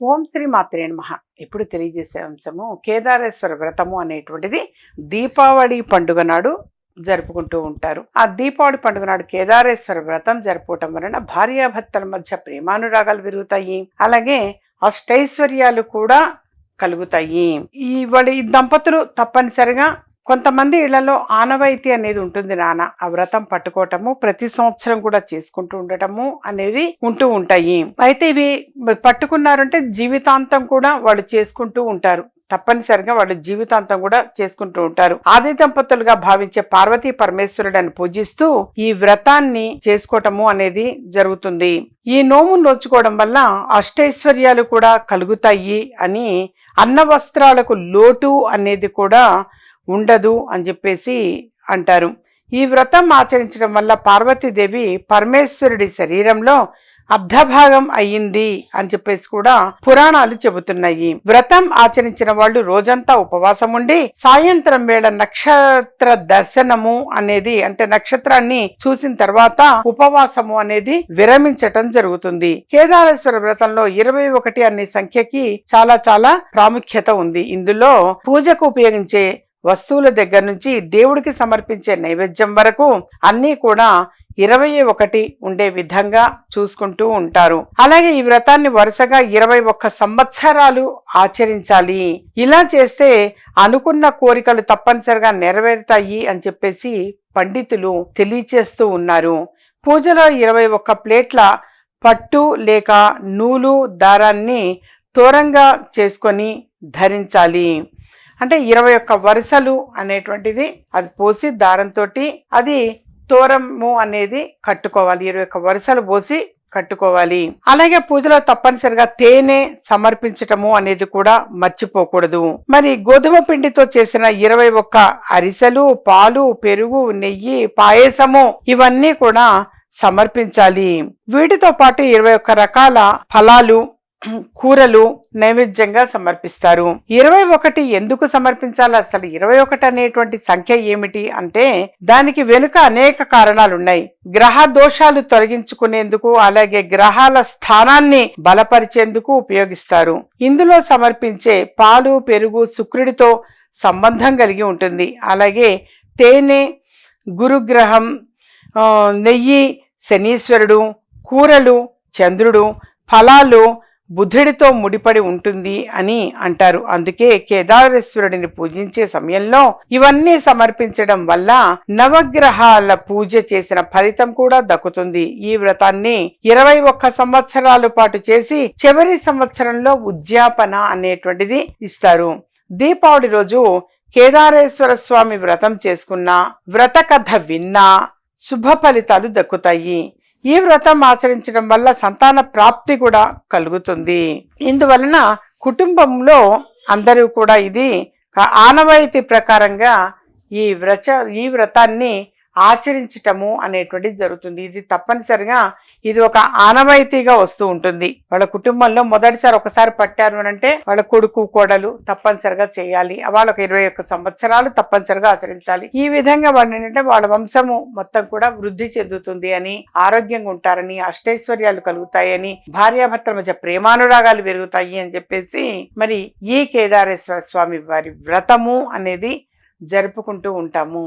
ఓం శ్రీ మాత్రే నమ. ఇప్పుడు తెలియజేసే అంశము కేదారేశ్వర వ్రతము అనేటువంటిది దీపావళి పండుగ నాడు జరుపుకుంటూ ఉంటారు. ఆ దీపావళి పండుగ నాడు కేదారేశ్వర వ్రతం జరుపుకోవటం వలన భార్యాభర్తల మధ్య ప్రేమానురాగాలు పెరుగుతాయి. అలాగే అష్టైశ్వర్యాలు కూడా కలుగుతాయి. ఈ వాళ్ళ ఈ దంపతులు తప్పనిసరిగా కొంతమంది ఇళ్ళలో ఆనవాయితీ అనేది ఉంటుంది నాన్న. ఆ వ్రతం పట్టుకోవటము ప్రతి సంవత్సరం కూడా చేసుకుంటూ ఉండటము అనేది ఉంటూ ఉంటాయి. అయితే ఇవి పట్టుకున్నారంటే జీవితాంతం కూడా వాళ్ళు చేసుకుంటూ ఉంటారు. తప్పనిసరిగా వాళ్ళు జీవితాంతం కూడా చేసుకుంటూ ఉంటారు. ఆది దంపతులుగా భావించే పార్వతీ పరమేశ్వరుడని పూజిస్తూ ఈ వ్రతాన్ని చేసుకోవటము అనేది జరుగుతుంది. ఈ నోమును నోచుకోవడం వల్ల అష్టైశ్వర్యాలు కూడా కలుగుతాయి అని అన్న వస్త్రాలకు లోటు అనేది కూడా ఉండదు అని చెప్పేసి అంటారు. ఈ వ్రతం ఆచరించడం వల్ల పార్వతీదేవి పరమేశ్వరుడి శరీరంలో అర్ధభాగం అయ్యింది అని చెప్పేసి కూడా పురాణాలు చెబుతున్నాయి. వ్రతం ఆచరించిన వాళ్ళు రోజంతా ఉపవాసం ఉండి సాయంత్రం వేళ నక్షత్ర దర్శనము అనేది అంటే నక్షత్రాన్ని చూసిన తర్వాత ఉపవాసము అనేది విరమించటం జరుగుతుంది. కేదారేశ్వర వ్రతంలో ఇరవై ఒకటి అనే సంఖ్యకి చాలా చాలా ప్రాముఖ్యత ఉంది. ఇందులో పూజకు ఉపయోగించే వస్తువుల దగ్గర నుంచి దేవుడికి సమర్పించే నైవేద్యం వరకు అన్నీ కూడా ఇరవై ఒకటి ఉండే విధంగా చూసుకుంటూ ఉంటారు. అలాగే ఈ వ్రతాన్ని వరుసగా ఇరవై ఒక్క సంవత్సరాలు ఆచరించాలి. ఇలా చేస్తే అనుకున్న కోరికలు తప్పనిసరిగా నెరవేరుతాయి అని చెప్పేసి పండితులు తెలియచేస్తూ ఉన్నారు. పూజలో ఇరవై ఒక్క ప్లేట్ల పట్టు లేక నూలు దారాన్ని తోరంగా చేసుకొని ధరించాలి. అంటే ఇరవై ఒక్క వరుసలు అనేటువంటిది అది పోసి దారంతో అది తోరము అనేది కట్టుకోవాలి. ఇరవై ఒక్క వరుసలు పోసి కట్టుకోవాలి. అలాగే పూజలో తప్పనిసరిగా తేనె సమర్పించటము అనేది కూడా మర్చిపోకూడదు. మరి గోధుమ పిండితో చేసిన ఇరవై ఒక్క అరిసెలు పాలు పెరుగు నెయ్యి పాయసము ఇవన్నీ కూడా సమర్పించాలి. వీటితో పాటు ఇరవై ఒక్క రకాల ఫలాలు కూరలు నైవేద్యంగా సమర్పిస్తారు. ఇరవై ఒకటి ఎందుకు సమర్పించాలి? అసలు ఇరవై ఒకటి అనేటువంటి సంఖ్య ఏమిటి అంటే దానికి వెనుక అనేక కారణాలు ఉన్నాయి గ్రహ దోషాలు తొలగించుకునేందుకు అలాగే గ్రహాల స్థానాన్ని బలపరిచేందుకు ఉపయోగిస్తారు. ఇందులో సమర్పించే పాలు పెరుగు శుక్రుడితో సంబంధం కలిగి ఉంటుంది. అలాగే తేనె గురుగ్రహం నెయ్యి శనీశ్వరుడు కూరలు చంద్రుడు ఫలాలు బుద్ధుడితో ముడిపడి ఉంటుంది అని అంటారు. అందుకే కేదారేశ్వరుడిని పూజించే సమయంలో ఇవన్నీ సమర్పించడం వల్ల నవగ్రహాల పూజ చేసిన ఫలితం కూడా దక్కుతుంది. ఈ వ్రతాన్ని ఇరవై ఒక్క సంవత్సరాల పాటు చేసి చివరి సంవత్సరంలో ఉద్యాపన అనేటువంటిది ఇస్తారు. దీపావళి రోజు కేదారేశ్వర స్వామి వ్రతం చేసుకున్నా వ్రత కథ విన్నా శుభ ఫలితాలు దక్కుతాయి. ఈ వ్రతం ఆచరించడం వల్ల సంతాన ప్రాప్తి కూడా కలుగుతుంది. ఇందువలన కుటుంబంలో అందరూ కూడా ఇది ఆనవాయితీ ప్రకారంగా ఈ వ్రత ఈ వ్రతాన్ని ఆచరించటము అనేటువంటిది జరుగుతుంది. ఇది తప్పనిసరిగా ఇది ఒక ఆనవాయితీగా వస్తూ ఉంటుంది. వాళ్ళ కుటుంబంలో మొదటిసారి ఒకసారి పట్టారు అని అంటే వాళ్ళ కొడుకు కోడలు తప్పనిసరిగా చేయాలి. వాళ్ళకి ఇరవై ఒక్క సంవత్సరాలు తప్పనిసరిగా ఆచరించాలి. ఈ విధంగా వాళ్ళు ఏంటంటే వాళ్ళ వంశము మొత్తం కూడా వృద్ధి చెందుతుంది అని ఆరోగ్యంగా ఉంటారని అష్టైశ్వర్యాలు కలుగుతాయని భార్యాభర్తల మధ్య ప్రేమానురాగాలు పెరుగుతాయి అని చెప్పేసి మరి ఈ కేదారేశ్వర స్వామి వారి వ్రతము అనేది జరుపుకుంటూ ఉంటాము.